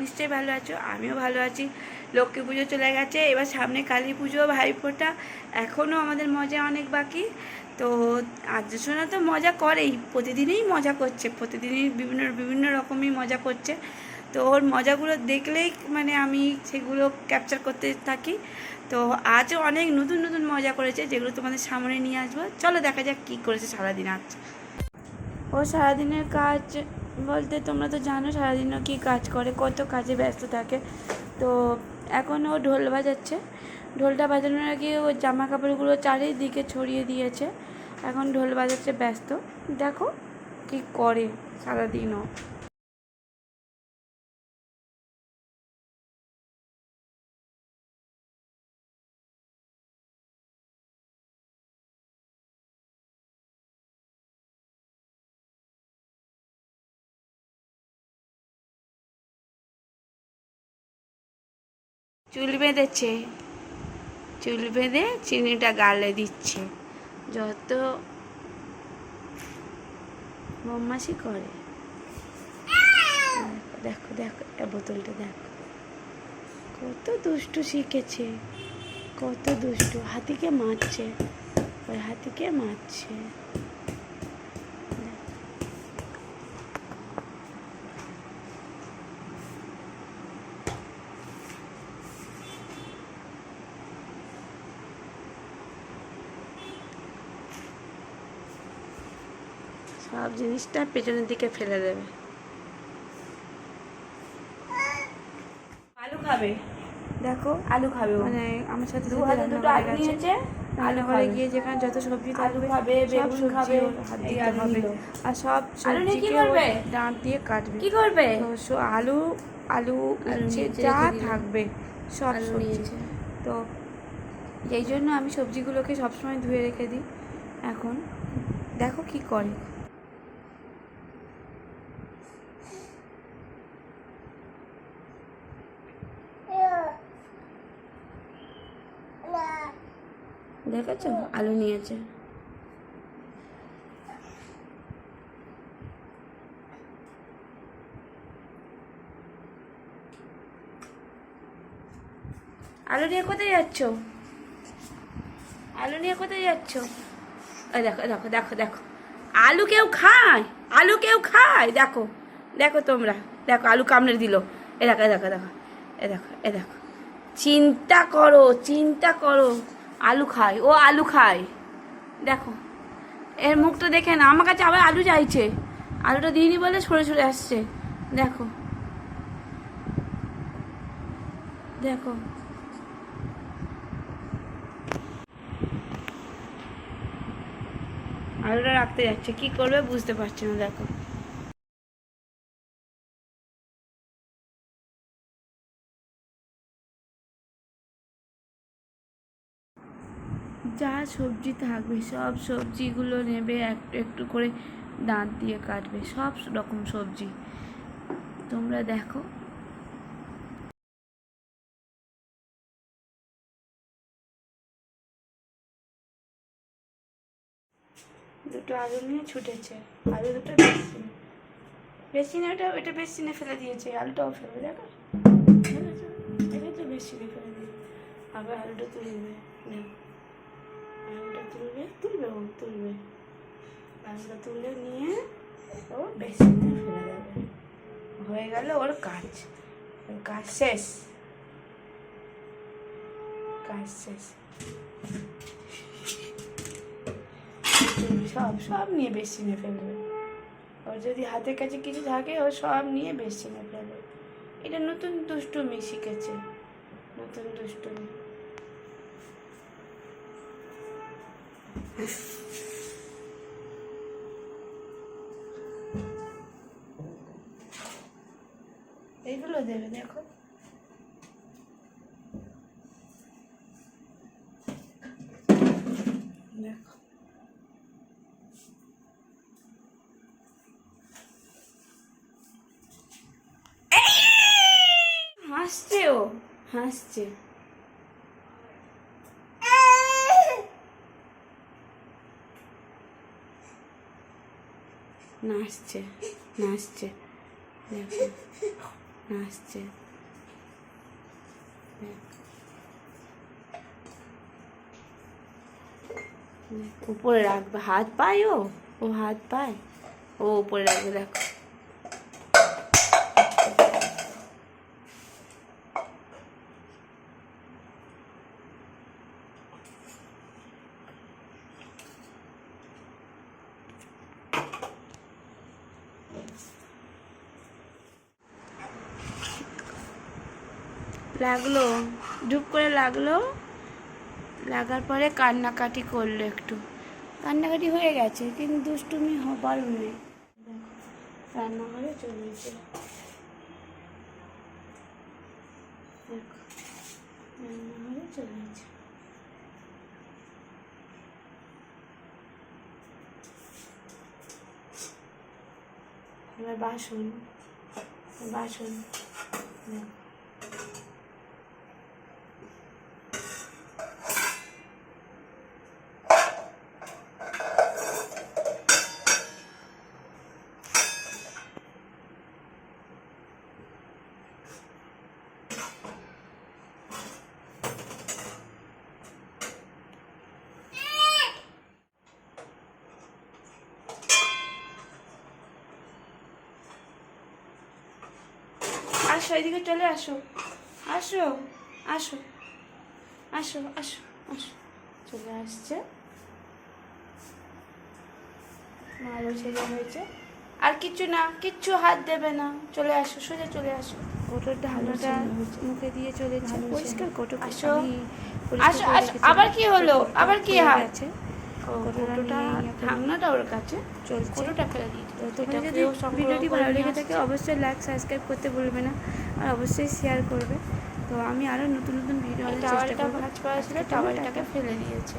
নিশ্চয়ই ভালো আছো? আমিও ভালো আছি। লক্ষ্মী পুজো চলে গেছে, এবার সামনে কালী পুজো, ভাইফোঁটা। এখনও আমাদের মজা অনেক বাকি। তো আর্যসোনা তো মজা করেই, প্রতিদিনই মজা করছে। প্রতিদিনই বিভিন্ন বিভিন্ন রকমই মজা করছে। তো ওর মজাগুলো দেখলেই মানে আমি সেগুলো ক্যাপচার করতে থাকি। তো আজও অনেক নতুন নতুন মজা করেছে, যেগুলো তোমাদের সামনে নিয়ে আসব। চলো দেখা যাক কী করেছে সারাদিন আজ। ও সারাদিনের কাজ বলতে তোমরা তো জানো সারাদিনও কী কাজ করে, কত কাজে ব্যস্ত থাকে। তো এখন ও ঢোল বাজাচ্ছে। ঢোলটা বাজানোর আগে ও জামা কাপড়গুলো চারিদিকে ছড়িয়ে দিয়েছে। এখন ঢোল বাজাচ্ছে ব্যস্ত। দেখো কী করে সারাদিনও। চুল বেঁধেছে। চুল বেঁধে চিনিটা গালে দিচ্ছে। যত বদমাসি করে। দেখো দেখো, এ বোতলটা দেখো। কত দুষ্টু শিখেছে। কত দুষ্টু। হাতিকে মারছে। ওই হাতিকে মারছে। সব জিনিসটা পেছনের দিকে ফেলে দেবে। আলু খাবে? দেখো আলু খাবে মানে আমার সাথে দু হাতে দুটো আলু নিয়েছে। আলু খাবে। গিয়ে যেখানে যত সবজি আলু থাকবে খাবে, বেগুন খাবে, হাত দিতে হবে। আর সব নিয়ে কি সবজিকে করবে? দাঁত দিয়ে কাটবে। কি করবে? আলু আলু যা থাকবে সব সবজি। নিয়েছে। তো এই জন্য আমি সবজিগুলোকে সবসময় ধুয়ে রেখে দিই। এখন দেখো কি করে। দেখেছ? আলু নিয়েছে। আলু নিয়ে কোথায় যাচ্ছ? আলু নিয়ে কোথায় যাচ্ছ? দেখো দেখো দেখো দেখো। আলু কেউ খায়? আলু কেউ খায়? দেখো দেখো তোমরা। দেখো, আলু কামড়ে দিল। এ দেখো এ দেখো দেখো, এ দেখো এ দেখো। চিন্তা করো চিন্তা করো। আলু খায়, ও আলু খায়। দেখো, এর মুখটা দেখে না, আমার কাছে আবার আলু চাইছে। আলুটা দিইনি বলে সরে সরে আসছে। দেখো। দেখো। আলুটা রাখতে যাচ্ছে, কি করবে বুঝতে পারছি না, দেখো। যা সবজি থাকবে, সব সবজিগুলো নেবে, একটু একটু করে দাঁত দিয়ে কাটবে, সব রকম সবজি। তোমরা দেখো। দুটো আলু নিয়ে ছুটেছে। আলু দুটো বেশি। বেসিনে ওটা ওটা বেসিনে ফেলে দিয়েছে, আলুটাও ফেলবে, দেখো। দেখেছ? দেখেছ? বেসিনে ফেলে দিয়ে আবার আলুটা দেখো আলুটা তুলবে তুলবে ও, তুলবে। আলুটা তুলে নিয়ে ও বেসিনে ফেলে দেবে। হয়ে গেল ওর কাজ। কাজ শেষ। কাজ শেষ। সব সব নিয়ে বেসিনে ফেলবে। ওর যদি হাতের কাছে কিছু থাকে, ও সব নিয়ে বেসিনে ফেলবে। এটা নতুন দুষ্টুমি শিখেছে। নতুন দুষ্টুমি। এইগুলো দেবে দেখো। হাসছে ও হাসছে। নাচছে নাচছে দেখো আসছে উপরে রাখবে হাত পায় ও ও হাত পায় ও উপরে রাখবে দেখো লাগল, ডুব করে লাগল। লাগার পরে কান্নাকাটি করল একটু। কান্নাকাটি হয়ে গেছে, কিন্তু দুষ্টুমি হবার নেই। রান্নাঘরে চলে গেছে রান্নাঘরে চলে গেছে এবার বাসন বাসন আসো এদিকে চলে আসো। আসো আসো আসো আসো আসো। চলে আসছে। ভালো ছেলে হয়েছে। আর কিচ্ছু না কিচ্ছু হাত দেবে না। চলে আসো সোজা চলে আসো। কোটোর ঢালোটা মুখে দিয়ে চলেছে। পরিষ্কার কোটো আসো। আসো আসো। আবার কি হলো? আবার কি হাত? আছে কোটোটা ঢাকনাটা ওর কাছে। চলছে। কোটোটা ফেলে দিয়েছে তো যদি ভিডিওটি ভালো লেগে থাকে অবশ্যই লাইক সাবস্ক্রাইব করতে বলবে না। আর অবশ্যই শেয়ার করবে। তো আমি আরও নতুন নতুন ভিডিও চেষ্টা টাওয়ালটা করব। ভাঁজ করা ছিল টাওয়ালটাকে ফেলে দিয়েছে।